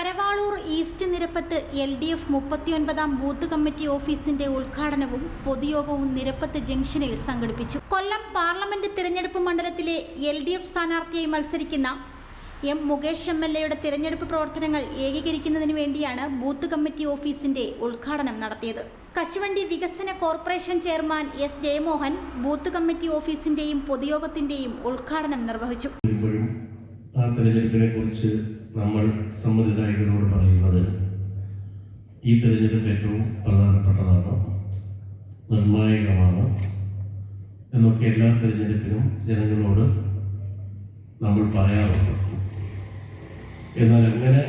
Karavaloor east നിരപ്പത്ത് L D F മുപ്പത്തിയൊൻപതാം booth committee ഓഫീസിന്റെ ഉദ്ഘാടനവും പൊതുയോഗവും നിരപ്പത്ത് ജംഗ്ഷനിൽ സംഘടിപ്പിച്ചു. കൊല്ലം പാർലമെന്റ് തിരഞ്ഞെടുപ്പ് മണ്ഡലത്തിലെ എൽ ഡി എഫ് സ്ഥാനാർത്ഥിയായി മത്സരിക്കുന്ന എം മുകേഷ് എം എൽ എയുടെ തിരഞ്ഞെടുപ്പ് പ്രവർത്തനങ്ങൾ ഏകീകരിക്കുന്നതിന് വേണ്ടിയാണ് ബൂത്ത് കമ്മിറ്റി ഓഫീസിന്റെ ഉദ്ഘാടനം നടത്തിയത്. കശുവണ്ടി വികസന corporation chairman S Jayamohan booth committee ഓഫീസിന്റെയും പൊതുയോഗത്തിന്റെയും ഉദ്ഘാടനം നിർവഹിച്ചു. ആ തെരഞ്ഞെടുപ്പിനെ കുറിച്ച് നമ്മൾ സമ്മതിദായകരോട് പറയുന്നത് ഈ തെരഞ്ഞെടുപ്പ് ഏറ്റവും പ്രധാനപ്പെട്ടതാണ് നിർണായകമാണ് എന്നൊക്കെ എല്ലാ തിരഞ്ഞെടുപ്പിനും ജനങ്ങളോട് നമ്മൾ പറയാറുണ്ട്. എന്നാൽ അങ്ങനെ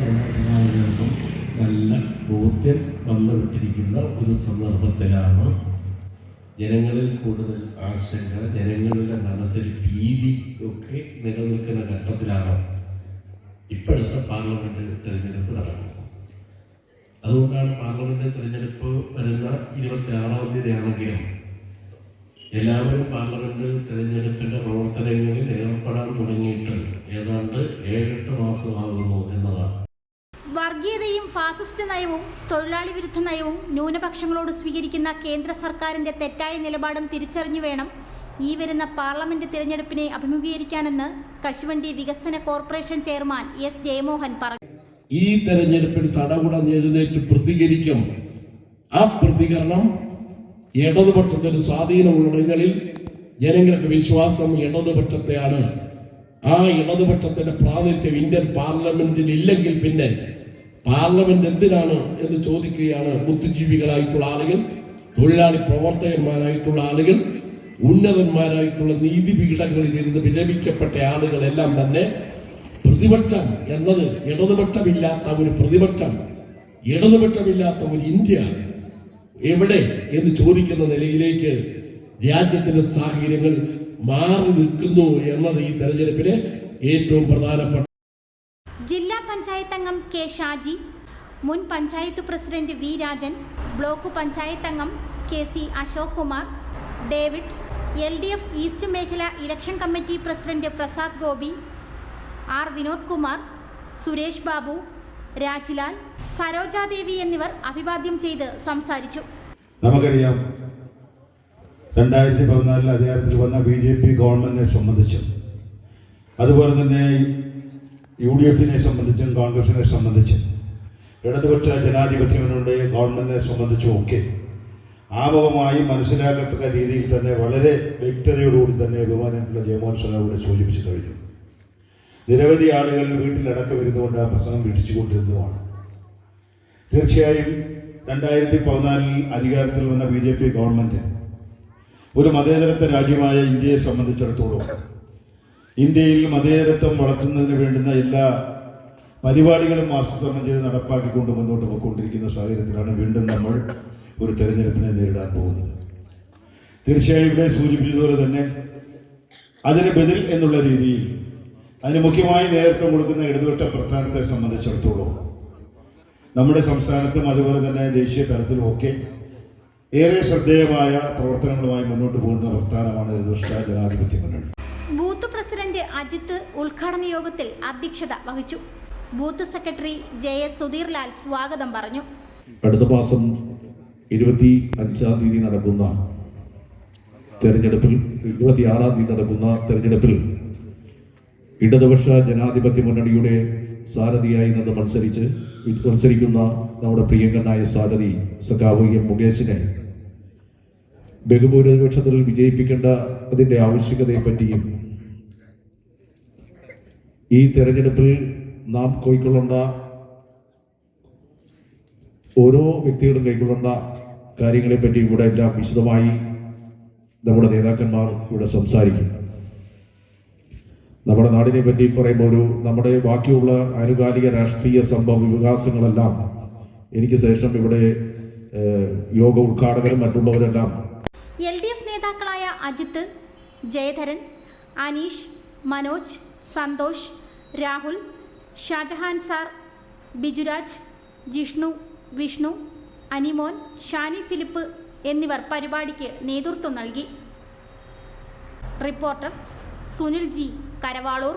ജനവിഭാഗങ്ങൾക്കും നല്ല ബോധ്യം വന്നുവിട്ടിരിക്കുന്ന ഒരു സന്ദർഭത്തിലാണ് ജനങ്ങളിൽ കൂടുതൽ ആശങ്ക ജനങ്ങളുടെ മനസ്സിൽ ഭീതി ഒക്കെ നിലനിൽക്കുന്ന ഘട്ടത്തിലാണ് ഇപ്പോഴത്തെ പാർലമെന്റ് തെരഞ്ഞെടുപ്പ് നടക്കുന്നത്. അതുകൊണ്ടാണ് പാർലമെന്റ് തെരഞ്ഞെടുപ്പ് വരുന്ന ഇരുപത്തി ആറാം തീയതി ആണെങ്കിലും എല്ലാവരും പാർലമെന്റ് തെരഞ്ഞെടുപ്പിന്റെ പ്രവർത്തനങ്ങളിൽ ഫാസിസ്റ്റ് നയവും തൊഴിലാളി വിരുദ്ധ നയവും ന്യൂനപക്ഷങ്ങളോട് സ്വീകരിക്കുന്ന കേന്ദ്ര സർക്കാരിന്റെ തെറ്റായ നിലപാടും തിരിച്ചറിഞ്ഞു വേണം ഈ വരുന്ന പാർലമെന്റ് തിരഞ്ഞെടുപ്പിനെ അഭിമുഖീകരിക്കാനെന്ന് കശുവണ്ടി വികസന കോർപ്പറേഷൻ ചെയർമാൻ എസ് ജയമോഹൻ പറഞ്ഞു ഈ തെരഞ്ഞെടുപ്പിൽ സടകുടഞ്ഞെഴുന്നേറ്റ് പ്രതികരിക്കും. ആ പ്രതികരണം ഇടതുപക്ഷത്തിന് സ്വാധീനമുള്ളിടങ്ങളിൽ ജനങ്ങൾക്ക് വിശ്വാസം ഇടതുപക്ഷത്തെയാണ്. ആ ഇടതുപക്ഷത്തിന്റെ പ്രാതിനിധ്യം ഇന്ത്യൻ പാർലമെന്റിൽ ഇല്ലെങ്കിൽ പിന്നെ പാർലമെന്റ് എന്തിനാണ് എന്ന് ചോദിക്കുകയാണ് ബുദ്ധിജീവികളായിട്ടുള്ള ആളുകൾ തൊഴിലാളി പ്രവർത്തകന്മാരായിട്ടുള്ള ആളുകൾ ഉന്നതന്മാരായിട്ടുള്ള നീതിപീഠങ്ങളിൽ ഇരുന്ന് വിരമിക്കപ്പെട്ട ആളുകളെല്ലാം തന്നെ പ്രതിപക്ഷം എന്നത് ഇടതുപക്ഷമില്ലാത്ത ഒരു പ്രതിപക്ഷം ഇടതുപക്ഷമില്ലാത്ത ഒരു ഇന്ത്യ എവിടെ എന്ന് ചോദിക്കുന്ന നിലയിലേക്ക് രാജ്യത്തിന്റെ സാഹചര്യങ്ങൾ മാറി നിൽക്കുന്നു എന്നത് ഈ തെരഞ്ഞെടുപ്പിലെ ഏറ്റവും പ്രധാനപ്പെട്ട പഞ്ചായത്ത് അംഗം കെ ഷാജി മുൻ panchayat president V Rajan block panchayat അംഗം K C Ashok Kumar David L D F east മേഖല election committee president Prasad Gopi R Vinod Kumar Suresh Babu Rajlal Sarojadevi എന്നിവർ അഭിവാദ്യം ചെയ്ത് സംസാരിച്ചു. നമുക്കറിയാം രണ്ടായിരത്തി പതിനാലിൽ അധികാരത്തിൽ വന്ന ബി ജെ പി ഗവൺമെന്റിനെ സംബന്ധിച്ചും. അതുപോലെ തന്നെ യു ഡി എഫിനെ സംബന്ധിച്ചും കോൺഗ്രസിനെ സംബന്ധിച്ചും. ഇടതുപക്ഷ ജനാധിപത്യത്തിനുണ്ട് ഗവൺമെന്റിനെ സംബന്ധിച്ചും ഒക്കെ. ആപകമായി മനസ്സിലാക്കത്തക്ക രീതിയിൽ തന്നെ വളരെ വ്യക്തതയോടുകൂടി തന്നെ ബഹുമാനായിട്ടുള്ള ജയമോഹൻ സാർ ഇവിടെ സൂചിപ്പിച്ചു കഴിഞ്ഞു. നിരവധി ആളുകൾ വീട്ടിലടക്കം ഇരുന്നുകൊണ്ട് ആ പ്രസംഗം വീക്ഷിച്ചുകൊണ്ടിരുന്നതുമാണ് തീർച്ചയായും രണ്ടായിരത്തി പതിനാലിൽ അധികാരത്തിൽ വന്ന ബി ജെ പി ഗവൺമെന്റ് ഒരു മതേതരത്വ രാജ്യമായ ഇന്ത്യയെ സംബന്ധിച്ചിടത്തോളം ഇന്ത്യയിൽ മതേതരത്വം വളർത്തുന്നതിന് വേണ്ടുന്ന എല്ലാ പരിപാടികളും ആസൂത്രണം ചെയ്ത് നടപ്പാക്കിക്കൊണ്ട് മുന്നോട്ട് പോയിക്കൊണ്ടിരിക്കുന്ന സാഹചര്യത്തിലാണ് വീണ്ടും നമ്മൾ ഒരു തെരഞ്ഞെടുപ്പിനെ നേരിടാൻ പോകുന്നത്. തീർച്ചയായും ഇവിടെ സൂചിപ്പിച്ചതുപോലെ തന്നെ അതിന് ബദൽ എന്നുള്ള രീതിയിൽ അതിന് മുഖ്യമായി നേതൃത്വം കൊടുക്കുന്ന ഇടതുപക്ഷ പ്രസ്ഥാനത്തെ സംബന്ധിച്ചിടത്തോളം നമ്മുടെ സംസ്ഥാനത്തും അതുപോലെ തന്നെ ദേശീയ തലത്തിലും ഒക്കെ ഏറെ ശ്രദ്ധേയമായ പ്രവർത്തനങ്ങളുമായി മുന്നോട്ട് പോകുന്ന പ്രസ്ഥാനമാണ് ഇടതുപക്ഷ ജനാധിപത്യ മുന്നണി. പ്രസിഡന്റ് അജിത് ഉദ്ഘാടന യോഗത്തിൽ അധ്യക്ഷത വഹിച്ചു. Booth secretary J S Sudheerlal സ്വാഗതം പറഞ്ഞു. അടുത്ത മാസം ഇരുപത്തി അഞ്ചാം തീയതി നടക്കുന്ന തെരഞ്ഞെടുപ്പിൽ ഇരുപത്തിയാറാം തീയതി നടക്കുന്ന തെരഞ്ഞെടുപ്പിൽ ഇടതുപക്ഷ ജനാധിപത്യ മുന്നണിയുടെ സാരഥിയായി നിന്ന് മത്സരിച്ച് മത്സരിക്കുന്ന നമ്മുടെ പ്രിയങ്കനായ സാരഥി സഖാവ് എം മുകേഷിനെ ബഹുഭൂരിപക്ഷത്തിൽ വിജയിപ്പിക്കേണ്ട അതിന്റെ ആവശ്യകതയെപ്പറ്റിയും ഈ തെരഞ്ഞെടുപ്പിൽ നാം കൈക്കൊള്ളേണ്ട ഓരോ വ്യക്തികളും കൈക്കൊള്ളേണ്ട കാര്യങ്ങളെപ്പറ്റി ഇവിടെ എല്ലാം വിശദമായി നമ്മുടെ നേതാക്കന്മാർ ഇവിടെ സംസാരിക്കും. നമ്മുടെ നാടിനെ പറ്റി പറയുമ്പോൾ ഒരു നമ്മുടെ ബാക്കിയുള്ള ആനുകാലിക രാഷ്ട്രീയ സംഭവ വികാസങ്ങളെല്ലാം എനിക്ക് ശേഷം ഇവിടെ യോഗ ഉദ്ഘാടകരും മറ്റുള്ളവരെല്ലാം എൽ ഡി എഫ് നേതാക്കളായ അജിത് ജയധരൻ അനീഷ് മനോജ് സന്തോഷ് രാഹുൽ ഷാജഹാൻ സാർ ബിജുരാജ് ജിഷ്ണു വിഷ്ണു അനിമോൻ ഷാനി ഫിലിപ്പ് എന്നിവർ പരിപാടിക്ക് നേതൃത്വം നൽകി. Reporter Sunil G Karavaloor.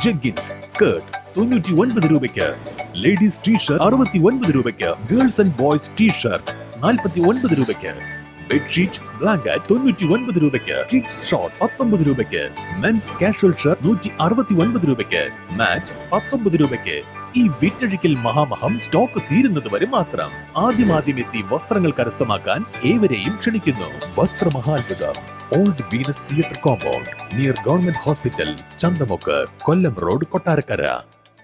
jeggings skirt തൊണ്ണൂറ്റി ഒൻപത് രൂപയ്ക്ക്. ലേഡീസ് ടീഷർട്ട് അറുപത്തി ഒൻപത് രൂപയ്ക്ക്. ഗേൾസ് ആൻഡ് ബോയ്സ് ടീഷർട്ട് നാൽപ്പത്തി ഒൻപത് രൂപയ്ക്ക്. ബെഡ്ഷീറ്റ് ബ്ലാങ്കറ്റ് തൊണ്ണൂറ്റി ഒൻപത് രൂപയ്ക്ക്. കിഡ്സ് ഷോർട്ട് പത്തൊമ്പത് രൂപയ്ക്ക്. മെൻസ് കാഷ്വൽ ഷർട്ട് നൂറ്റി അറുപത്തി ഒൻപത് രൂപയ്ക്ക്. മാറ്റ് പത്തൊമ്പത് രൂപയ്ക്ക്. ഈ വിറ്റഴിക്കൽ മഹാമഹം സ്റ്റോക്ക് തീരുന്നത് വരെ മാത്രം. ആദ്യമാദ്യം എത്തി വസ്ത്രങ്ങൾ കരസ്ഥമാക്കാൻ ഏവരെയും ക്ഷണിക്കുന്നു. വസ്ത്രമഹാത്ഭുതം old Venus theatre compound near government hospital Chanthamukku Kollam road Kottarakkara.